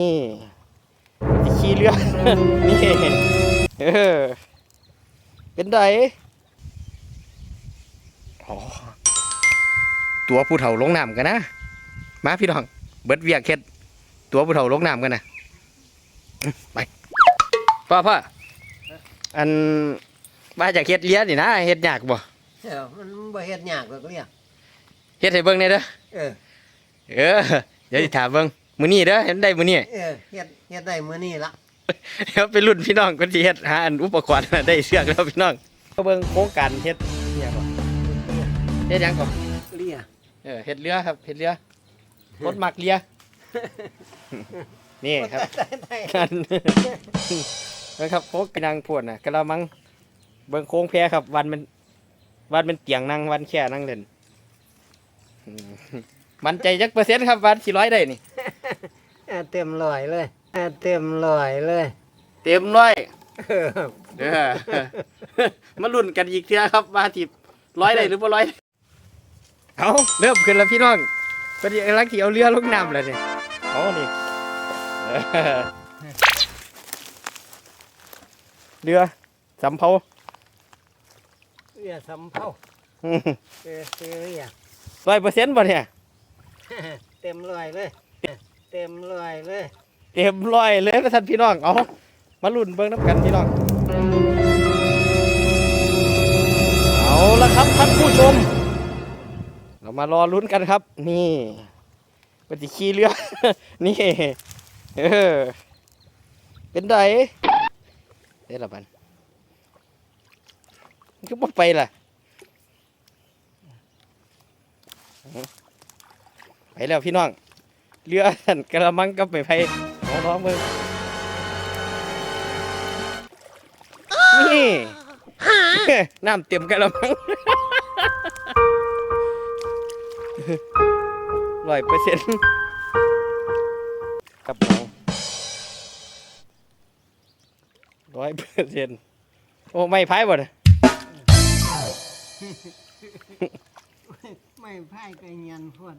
นี่จะขี่เรือนี่เออเป็นไดอ๋อตัวผู้เฒ่าลงน้ำกันนะ มาพี่น้อง เบิดเวียกเฮ็ด ตัวผู้เฒ่าลงน้ำกันนะอื้อไปพ่อพ่ออันมาจากเฮ็ดเลี้ยนี่นะเฮ็ดยากบ่เออมันบ่เฮ็ดยากหรอกเรียกเฮ็ดให้เบิ่งได้เด้อเออ เออเดี๋ยวสิถามเบิ่ง มื้อนี้เด้อเห็นได้มื้อนี้เออเฮ็ดเฮ็ดได้มื้อนี้ละเดี๋ยวไปรุ่นพี่น้องก็สิเฮ็ดหาอันอุปกรณ์ได้เชือกแล้วพี่น้องก็เบิ่งโครงการเฮ็ดเนี่ยบ่เฮ็ดหยังก่อนเรียเออเฮ็ดเรือครับเฮ็ดเรือรถมักเรือนี่ครับได้กันนะครับโคกกระนังพวดนะกระมังเบิ่งโค้งแพครับ วันมันวันเป็นเตียงนั่งวันแค่นั่งเล่นอืมมันใจจักเปอร์เซ็นต์ครับวันสี่ร้อยได้นี่เออเต็มร้อยเลยเออเต็มร้อยเลยเต็มร้อยเออเด้อมาลุ้นกันอีกเทื่อครับว่าที่ร้อยได้หรือบ่ร้อยเอาเริ่มขึ้นแล้วพี่น้องพอดีกำลังขี่เอาเรือลงน้ำแล้วเนี่ยเอานี่เออเรือสำเภาเรียสำเภาเออคือเรียร้อยเปอร์เซ็นต์บ่เนี่ย เต็มร้อยเลย เต็มร้อยเลยเต็มร้อยเลยนะท่านพี่น้อง เอามาลุ้นเบิ่งน้ำกันพี่น้อง เอาละครับท่านผู้ชม เรามารอลุ้นกันครับ นี่ปฏิขี่เรือ นี่ เออ เป็นไดเด้ละบันมันก็บ่ไปล่ะ ไปแล้วพี่น้อง เรือสันกระมังกับไปไผ่เอาน้องมึงนี่น้ำเต็มกระมังร้อยเปอร์เซ็นต์กับเราร้อยเปอร์เซ็นต์โอ้ไม่ไพายบ่เนี่ไม่พ่ก็เงียนพวด